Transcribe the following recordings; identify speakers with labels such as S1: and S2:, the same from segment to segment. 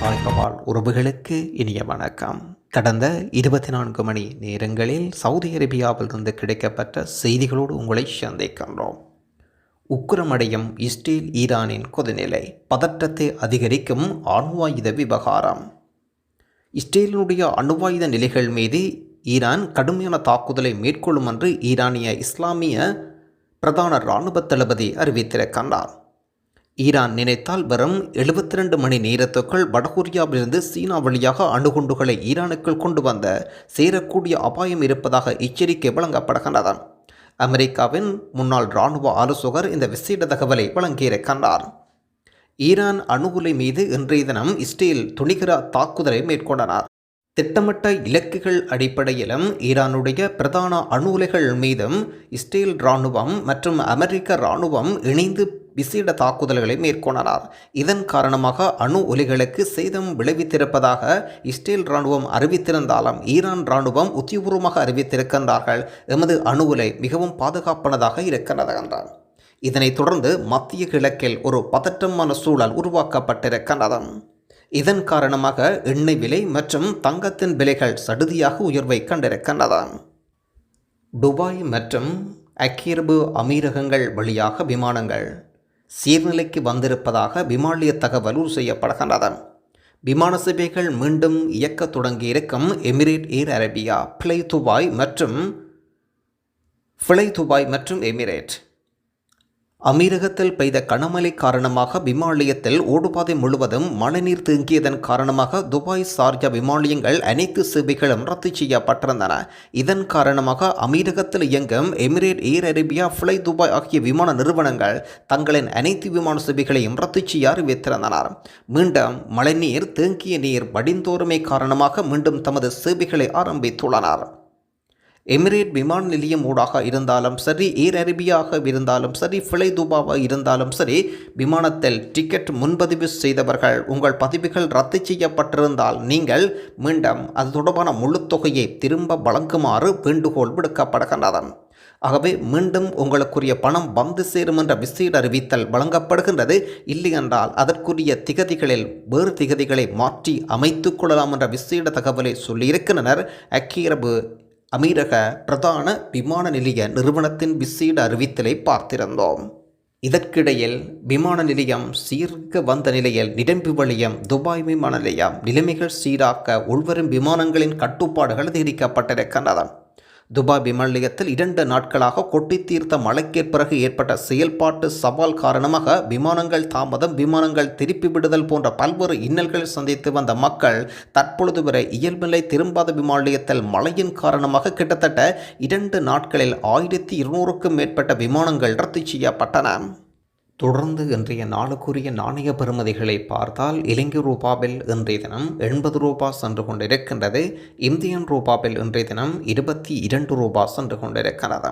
S1: தாய்கவால் உறவுகளுக்கு இனிய வணக்கம். கடந்த இருபத்தி நான்கு மணி நேரங்களில் சவுதி அரேபியாவிலிருந்து கிடைக்கப்பட்ட செய்திகளோடு உங்களை சந்திக்கின்றோம். உக்கிரமடையும் இஸ்ரேல் ஈரானின் கொதிநிலை பதற்றத்தை அதிகரிக்கும் அணுவாயுத விவகாரம். இஸ்ரேலினுடைய அணுவாயுத நிலைகள் மீது ஈரான் கடுமையான தாக்குதலை மேற்கொள்ளும் என்று ஈரானிய இஸ்லாமிய பிரதான இராணுவ தளபதி அறிவித்திருக்கின்றார். ஈரான் நினைத்தால் வெறும் எழுபத்தி ரெண்டு மணி நேரத்துக்குள் வடகொரியாவிலிருந்து சீனா வழியாக அணுகுண்டுகளை ஈரானுக்குள் கொண்டு வந்த சேரக்கூடிய அபாயம் இருப்பதாக எச்சரிக்கை வழங்கப்படுகின்றது அமெரிக்காவின் முன்னாள் இராணுவ ஆலோசகர் இந்த விசேட தகவலை வழங்கியிருக்கின்றார் ஈரான் அணு உலை மீது இன்றைய தினம் இஸ்ரேல் துணிகர தாக்குதலை மேற்கொண்டனர். திட்டமிட்ட இலக்குகள் அடிப்படையிலும் ஈரானுடைய பிரதான அணு உலைகள் மீதும் இஸ்ரேல் இராணுவம் மற்றும் அமெரிக்க இராணுவம் இணைந்து விசேட தாக்குதல்களை மேற்கொண்டனர் இதன் காரணமாக அணு ஒலிகளுக்கு சேதம் விளைவித்திருப்பதாக இஸ்ரேல் இராணுவம் அறிவித்திருந்தாலும் ஈரான் இராணுவம் உத்தியபூர்வமாக அறிவித்திருக்கின்றார்கள். எமது அணு உலை மிகவும் பாதுகாப்பானதாக இருக்கிறது என்றார். இதனைத் தொடர்ந்து மத்திய கிழக்கில் ஒரு பதற்றமான சூழல் உருவாக்கப்பட்டிருக்கின்றது. இதன் காரணமாக எண்ணெய் விலை மற்றும் தங்கத்தின் விலைகள் சடுதியாக உயர்வை கண்டிருக்கின்றன துபாய் மற்றும் ஐக்கிய அமீரகங்கள் வழியாக விமானங்கள் சீர்நிலைக்கு வந்திருப்பதாக விமானிய தகவல் உறுதி செய்யப்படுகின்றது. விமான சேவைகள் மீண்டும் இயக்க தொடங்கியிருக்கும் Emirates Air Arabia Fly Dubai மற்றும் ஃபிளை துபாய் மற்றும் எமிரேட். அமீரகத்தில் பெய்த கனமழை காரணமாக விமானியத்தில் ஓடுபாதை முழுவதும் மழைநீர் தேங்கியதன் காரணமாக துபாய் சார்ஜா விமானியங்கள் அனைத்து சேவைகளும் ரத்து செய்யப்பட்டிருந்தன. இதன் காரணமாக அமீரகத்தில் இயங்கும் Emirates Air Arabia Fly Dubai ஆகிய விமான நிறுவனங்கள் தங்களின் அனைத்து விமான சேவைகளையும் ரத்து செய்ய அறிவித்திருந்தனர். மீண்டும் மழைநீர் தேங்கிய நீர் வடிந்தோறுமை காரணமாக மீண்டும் தமது சேவைகளை ஆரம்பித்துள்ளனர். எமிரேட் விமான நிலையம் ஊடாக இருந்தாலும் சரி ஏர் அரேபியாக இருந்தாலும் சரி ஃபிளை தூபாவாக இருந்தாலும் சரி விமானத்தில் டிக்கெட் முன்பதிவு செய்தவர்கள் உங்கள் பதிவுகள் ரத்து செய்யப்பட்டிருந்தால் நீங்கள் மீண்டும் அது தொடர்பான முழு தொகையை திரும்ப வழங்குமாறு வேண்டுகோள் விடுக்கப்படுகின்றது ஆகவே மீண்டும் உங்களுக்குரிய பணம் வந்து சேரும் என்ற விசேட அறிவித்தல் வழங்கப்படுகின்றது. இல்லையென்றால் அதற்குரிய திகதிகளில் வேறு திகதிகளை மாற்றி அமைத்துக் கொள்ளலாம் என்ற விசேட தகவலை சொல்லியிருக்கின்றனர். அக்கிரபு அமீரக பிரதான விமான நிலைய நிறுவனத்தின் விசேட அறிவித்தலை பார்த்திருந்தோம். இதற்கிடையில் விமான நிலையம் சீர்க்க வந்த நிலையில் நிரம்பி வழியம் துபாய் விமான நிலையம் நிலைமைகள் சீராக்க உள்வரும் விமானங்களின் கட்டுப்பாடுகள் அதிகரிக்கப்பட்டிருக்கின்றன துபாய் விமான இரண்டு நாட்களாக கொட்டி தீர்த்த மழைக்கு பிறகு ஏற்பட்ட செயல்பாட்டு சவால் காரணமாக விமானங்கள் தாமதம் விமானங்கள் திருப்பி விடுதல் போன்ற பல்வேறு இன்னல்கள் சந்தித்து வந்த மக்கள் தற்பொழுது வரை இயல்புநிலை திரும்பாத விமான நிலையத்தில் மழையின் காரணமாக கிட்டத்தட்ட இரண்டு நாட்களில் ஆயிரத்தி இருநூறுக்கும் மேற்பட்ட விமானங்கள் ரத்து செய்யப்பட்டன. தொடர்ந்து இன்றைய நாளுக்குரிய நாணய பெறுமதிகளை பார்த்தால் இலங்கை ரூபாவில் இன்றைய தினம் எண்பது ரூபா சென்று கொண்டிருக்கின்றது. இந்தியன் ரூபாவில் இன்றைய தினம் இருபத்தி இரண்டு ரூபா சென்று கொண்டிருக்கிறது.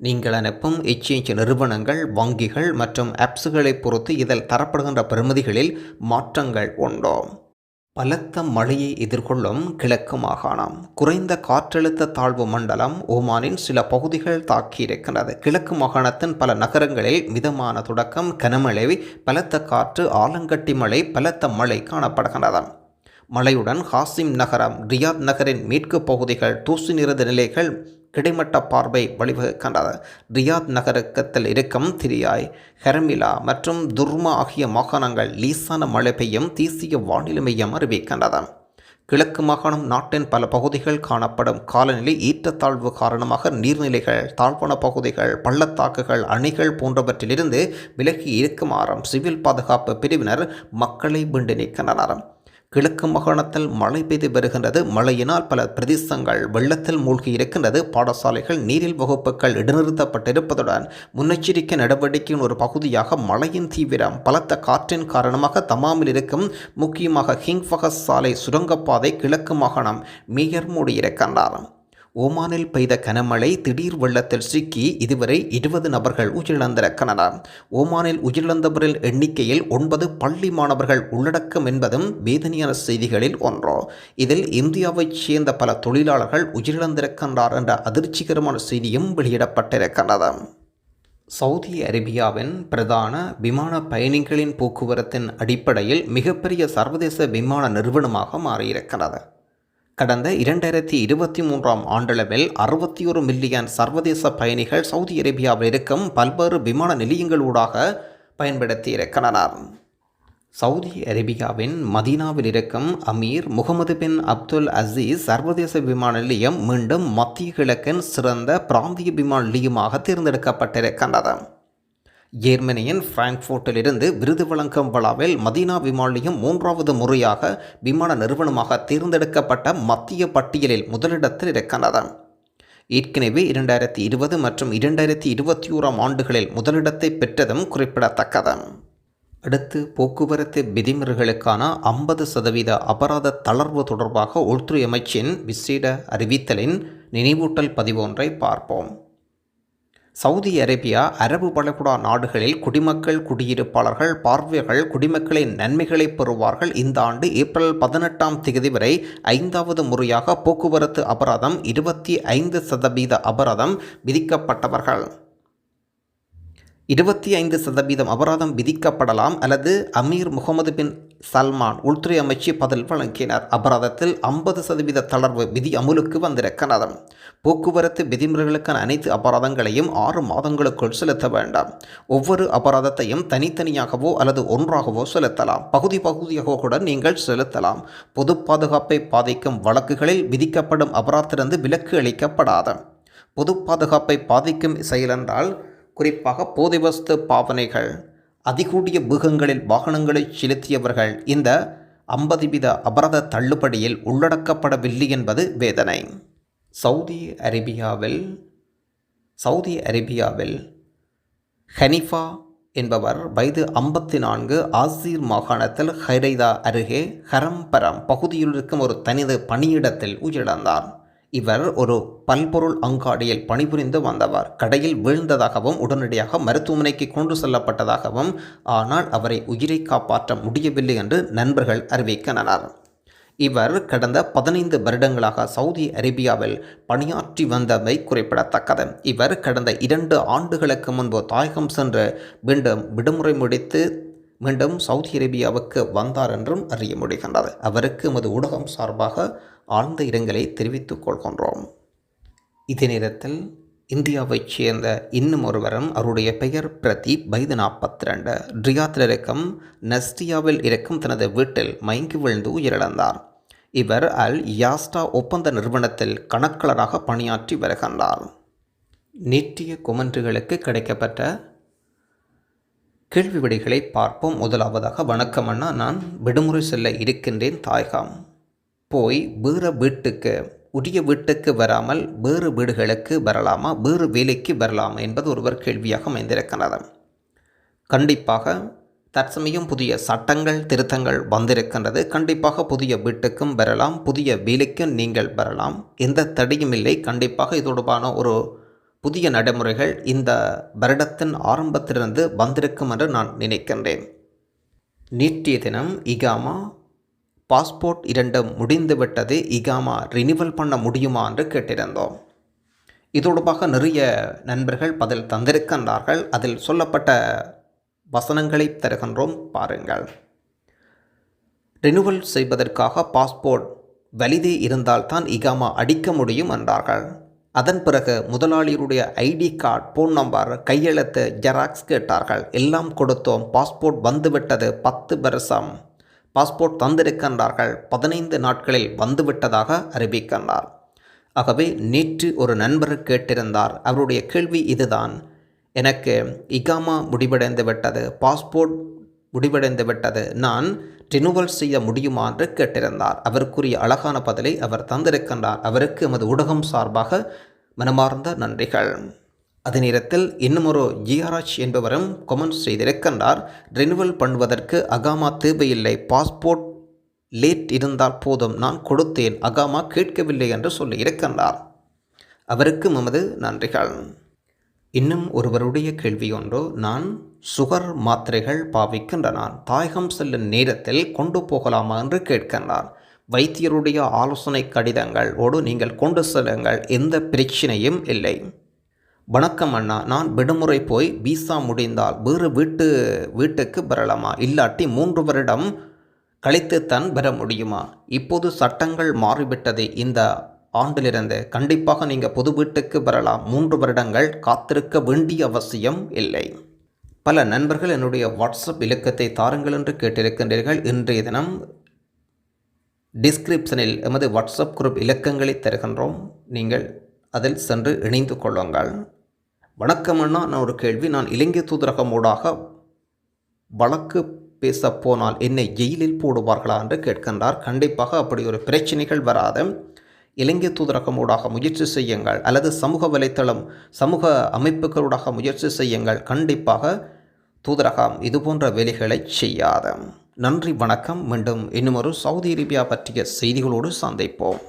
S1: நீங்கள் அனுப்பும் எச்ஏஞ்ச் நிறுவனங்கள் வங்கிகள் மற்றும் ஆப்ஸுகளை பொறுத்து இதில் தரப்படுகின்ற பெறுமதிகளில் மாற்றங்கள் உண்டோம் பலத்த மழையை எதிர்கொள்ளும் கிழக்கு மாகாணம். குறைந்த காற்றழுத்த தாழ்வு மண்டலம் ஓமானின் சில பகுதிகள் தாக்கியிருக்கிறது கிழக்கு மாகாணத்தின் பல நகரங்களில் மிதமான தொடக்கம் கனமழை பலத்த காற்று ஆலங்கட்டி மழை பலத்த மழை காணப்படுகின்றது மழையுடன் ஹாசிம் நகரம் ரியாத் நகரின் மேற்கு பகுதிகள் தூசி நிறத நிலைகள் கிடைமட்ட பார்வை வழிவகுக்கின்றது ரியாத் நகரக்கத்தில் இருக்கும் திரியாய். ஹெர்மிலா மற்றும் துர்மா ஆகிய மாகாணங்கள் லீசான மழை பெய்யும் தேசிய வானிலை மையம் அறிவிக்கின்றது கிழக்கு மாகாணம் நாட்டின் பல பகுதிகள் காணப்படும் காலநிலை ஈட்டத்தாழ்வு காரணமாக நீர்நிலைகள் தாழ்வான பகுதிகள் பள்ளத்தாக்குகள் அணைகள் போன்றவற்றிலிருந்து விலகி இருக்குமாறும் சிவில் பாதுகாப்பு பிரிவினர் மக்களை விண்டு நிற்கின்றனர் கிழக்கு மாகாணத்தில் மழை பெய்து வருகின்றது. மழையினால் பல பிரதேசங்கள் வெள்ளத்தில் மூழ்கி இருக்கின்றது. பாடசாலைகள் நீரில் வகுப்புகள் இடைநிறுத்தப்பட்டிருப்பதுடன் முன்னெச்சரிக்கை நடவடிக்கையின் ஒரு பகுதியாக மழையின் தீவிரம் பலத்த காற்றின் காரணமாக தமாமில் இருக்கும் முக்கியமாக ஹிங்ஃபகஸ் சாலை சுரங்கப்பாதை கிழக்கு மாகாணம் மேயர் மூடியிருக்கின்றார். ஓமானில் பெய்த கனமழை திடீர் வெள்ளத்தில் சிக்கி இதுவரை இருபது நபர்கள் உயிரிழந்திருக்கின்றனர் ஓமானில் உயிரிழந்தவரின் எண்ணிக்கையில் ஒன்பது பள்ளி மாணவர்கள் உள்ளடக்கம் என்பதும் வேதனையான செய்திகளில் ஒன்றோ. இதில் இந்தியாவைச் சேர்ந்த பல தொழிலாளர்கள் உயிரிழந்திருக்கின்றார் என்ற அதிர்ச்சிகரமான செய்தியும் வெளியிடப்பட்டிருக்கின்றது சவுதி அரேபியாவின் பிரதான விமான பயணிகளின் போக்குவரத்தின் அடிப்படையில் மிகப்பெரிய சர்வதேச விமான நிறுவனமாக மாறியிருக்கிறது. கடந்த இரண்டாயிரத்தி இருபத்தி மூன்றாம் ஆண்டளவில் அறுபத்தி ஒரு மில்லியன் சர்வதேச பயணிகள் சவுதி அரேபியாவில் இருக்கும் பல்வேறு விமான நிலையங்களூடாக பயன்படுத்தி இருக்கிறனர் சவுதி அரேபியாவின் மதீனாவில் இருக்கும் அமீர் முகமது பின் அப்துல் அசீஸ் சர்வதேச விமான நிலையம் மீண்டும் மத்திய கிழக்கின் சிறந்த பிராந்திய விமான நிலையமாக தேர்ந்தெடுக்கப்பட்டிருக்கின்றது. ஜெர்மனியின் பிராங்க்ஃபோர்ட்டிலிருந்து விருது வழங்கும் விழாவில் மதீனா விமானியம் மூன்றாவது முறையாக விமான நிறுவனமாக தேர்ந்தெடுக்கப்பட்ட மத்திய பட்டியலில் முதலிடத்தில் இருக்கிறது ஏற்கனவே இரண்டாயிரத்தி இருபது மற்றும் இரண்டாயிரத்தி இருபத்தி ஓராம் ஆண்டுகளில் முதலிடத்தை பெற்றதும் குறிப்பிடத்தக்கது. அடுத்து போக்குவரத்து விதிமுறைகளுக்கான ஐம்பது சதவீத அபராத தளர்வு தொடர்பாக உள்துறை அமைச்சின் விசேட அறிவித்தலின் நினைவூட்டல் பதிவு ஒன்றை பார்ப்போம். சவுதி அரேபியா அரபு வளைகுடா நாடுகளில் குடிமக்கள் குடியிருப்பாளர்கள் பார்வையர்கள் குடிமக்களின் நன்மைகளை பெறுவார்கள். இந்த ஆண்டு ஏப்ரல் பதினெட்டாம் தேதி வரை ஐந்தாவது முறையாக போக்குவரத்து அபராதம் இருபத்தி ஐந்து சதவீத அபராதம் விதிக்கப்பட்டவர்கள். இருபத்தி ஐந்து சதவீதம் அபராதம் விதிக்கப்படலாம் அல்லது அமீர் முகமது பின் சல்மான் உள்துறை அமைச்சு பதில் வழங்கினார். அபராதத்தில் ஐம்பது சதவீத தளர்வு விதி அமுலுக்கு வந்திருக்கிறது. போக்குவரத்து விதிமுறைகளுக்கான அனைத்து அபராதங்களையும் ஆறு மாதங்களுக்குள் செலுத்த வேண்டாம். ஒவ்வொரு அபராதத்தையும் தனித்தனியாகவோ அல்லது ஒன்றாகவோ செலுத்தலாம். பகுதி பகுதியாக கூட நீங்கள் செலுத்தலாம். பொது பாதுகாப்பை பாதிக்கும் வழக்குகளில் விதிக்கப்படும் அபராதத்திலிருந்து விலக்கு அளிக்கப்படாத. பொது பாதுகாப்பை பாதிக்கும் செயலென்றால் குறிப்பாக போதைவஸ்து பாவனைகள் அதிகூடிய பூகங்களில் வாகனங்களை செலுத்தியவர்கள் இந்த ஐம்பது வீத அபராத தள்ளுபடியில் உள்ளடக்கப்படவில்லை என்பது வேதனை. சவுதி அரேபியாவில் சவுதி அரேபியாவில் ஹனிஃபா என்பவர் வயது ஐம்பத்தி நான்கு ஆசீர் மாகாணத்தில் ஹைரைதா அருகே ஹரம்பரம் பகுதியில் இருக்கும் ஒரு தனித பணியிடத்தில் உயிரிழந்தார். இவர் ஒரு பல்பொருள் அங்காடியில் பணிபுரிந்து வந்தவர். கடையில் வீழ்ந்ததாகவும் உடனடியாக மருத்துவமனைக்கு கொண்டு செல்லப்பட்டதாகவும் ஆனால் அவரை உயிரை காப்பாற்ற முடியவில்லை என்று நண்பர்கள் அறிவிக்கின்றனர். இவர் கடந்த பதினைந்து வருடங்களாக சவுதி அரேபியாவில் பணியாற்றி வந்தமை குறிப்பிடத்தக்கது. இவர் கடந்த இரண்டு ஆண்டுகளுக்கு முன்பு தாயகம் சென்று மீண்டும் விடுமுறை முடித்து மீண்டும் சவுதி அரேபியாவுக்கு வந்தார் என்றும் அறிய முடிகின்றது. அவருக்கு எமது ஊடகம் சார்பாக ஆழ்ந்த இரங்கலை தெரிவித்துக் கொள்கின்றோம். இதே நேரத்தில் இந்தியாவைச் சேர்ந்த இன்னும் ஒருவரும் அவருடைய பெயர் பிரதீப் வயது நாற்பத்தி ரெண்டு ரியாத்தில் இருக்கும் நஸ்டியாவில் இருக்கும் தனது வீட்டில் மயங்கி விழுந்து உயிரிழந்தார். இவர் அல் யாஸ்டா ஒப்பந்த நிறுவனத்தில் கணக்காளராக பணியாற்றி வருகின்றார். நேற்றைய கொமெண்ட்ரிகளுக்கு கிடைக்கப்பட்ட கேள்வி விடைகளை பார்ப்போம். முதலாவதாக வணக்கம் அண்ணா நான் விடுமுறை செல்ல இருக்கின்றேன் தாய்காம். போய் வேறு வீட்டுக்கு உரிய வீட்டுக்கு வராமல் வேறு வீடுகளுக்கு வரலாமா? வேறு வேலைக்கு வரலாமா? என்பது ஒருவர் கேள்வியாக அமைந்திருக்கிறது. கண்டிப்பாக தற்சமயம் புதிய சட்டங்கள் திருத்தங்கள் வந்திருக்கின்றது. கண்டிப்பாக புதிய வீட்டுக்கும் வரலாம் புதிய வேலைக்கும் நீங்கள் வரலாம். எந்த தடையும் இல்லை. கண்டிப்பாக இது தொடர்பான ஒரு புதிய நடைமுறைகள் இந்த வருடத்தின் ஆரம்பத்திலிருந்து வந்திருக்கும் என்று நான் நினைக்கின்றேன். நேற்றைய தினம் இகாமா பாஸ்போர்ட் இரண்டும் முடிந்துவிட்டது இகாமா ரினிவல் பண்ண முடியுமா என்று கேட்டிருந்தோம். இதோடுபாக நிறைய நண்பர்கள் பதில் தந்திருக்கின்றார்கள். அதில் சொல்லப்பட்ட வசனங்களை தருகின்றோம் பாருங்கள். ரினுவல் செய்வதற்காக பாஸ்போர்ட் வலிதே இருந்தால்தான் இகாமா அடிக்க முடியும் என்றார்கள். அதன் பிறகு முதலாளியுடைய ஐடி கார்டு ஃபோன் நம்பர் கையெழுத்து ஜெராக்ஸ் கேட்டார்கள். எல்லாம் கொடுத்தோம். பாஸ்போர்ட் வந்துவிட்டது. பத்து வருஷம் பாஸ்போர்ட் தந்திருக்கின்றார்கள். பதினைந்து நாட்களில் வந்துவிட்டதாக அறிவிக்கின்றார். ஆகவே நேற்று ஒரு நண்பர் கேட்டிருந்தார். அவருடைய கேள்வி இதுதான். எனக்கு இகாமா முடிவடைந்து விட்டது பாஸ்போர்ட் முடிவடைந்து விட்டது நான் ரினுவல் செய்ய முடியுமா என்று கேட்டிருந்தார். அவருக்குரிய அழகான பதிலை அவர் தந்திருக்கின்றார். அவருக்கு எமது ஊடகம் சார்பாக மனமார்ந்த நன்றிகள். அதே நேரத்தில் இன்னும் ஒரு ஜிஆர்எச் என்பவரும் கொமெண்ட் செய்திருக்கின்றார். ரினுவல் பண்ணுவதற்கு அகாமா தேவையில்லை. பாஸ்போர்ட் லேட் இருந்தால் போதும். நான் கொடுத்தேன். அகாமா கேட்கவில்லை என்று சொல்லி இருக்கின்றார். அவருக்கு எமது நன்றிகள். இன்னும் ஒருவருடைய கேள்வி ஒன்று நான் சுகர் மாத்திரைகள் பாவிக்கின்றனான் தாயகம் செல்லும் நேரத்தில் கொண்டு போகலாமா? என்று கேட்கின்றார். வைத்தியருடைய ஆலோசனை கடிதங்கள் ஓடு நீங்கள் கொண்டு செல்லுங்கள் எந்த பிரச்சனையும் இல்லை. வணக்கம் அண்ணா நான் விடுமுறை போய் விசா முடிந்தால் வேறு வீட்டு வீட்டுக்கு வரலாமா? இல்லாட்டி மூன்று வருடம் கழித்து தான் பெற முடியுமா? இப்போது சட்டங்கள் மாறிவிட்டது இந்த ஆண்டிலிருந்து கண்டிப்பாக நீங்கள் புது வீட்டுக்கு வரலாம். மூன்று வருடங்கள் காத்திருக்க வேண்டிய அவசியம் இல்லை. பல நண்பர்கள் என்னுடைய வாட்ஸ்அப் இலக்கத்தை தாருங்கள் என்று கேட்டிருக்கின்றீர்கள். இன்றைய தினம் டிஸ்கிரிப்ஷனில் எமது வாட்ஸ்அப் குரூப் இலக்கங்களை தருகின்றோம். நீங்கள் அதில் சென்று இணைந்து கொள்ளுங்கள். வணக்கம் அண்ணா நான் ஒரு கேள்வி. நான் இலங்கை தூதரகம் ஊடாக வழக்கு பேச போனால் என்னை ஜெயிலில் போடுவார்களா என்று கேட்கின்றார். கண்டிப்பாக அப்படி ஒரு பிரச்சனைகள் வராது. இலங்கை தூதரகம் ஊடாக முயற்சி செய்யுங்கள். அல்லது சமூக வலைத்தளம் சமூக அமைப்புகளூடாக முயற்சி செய்யுங்கள். கண்டிப்பாக தூதரகம் இதுபோன்ற வேலைகளை செய்யாத. நன்றி வணக்கம். மீண்டும் இன்னுமொரு சவுதி அரேபியா பற்றிய செய்திகளோடு சந்திப்போம்.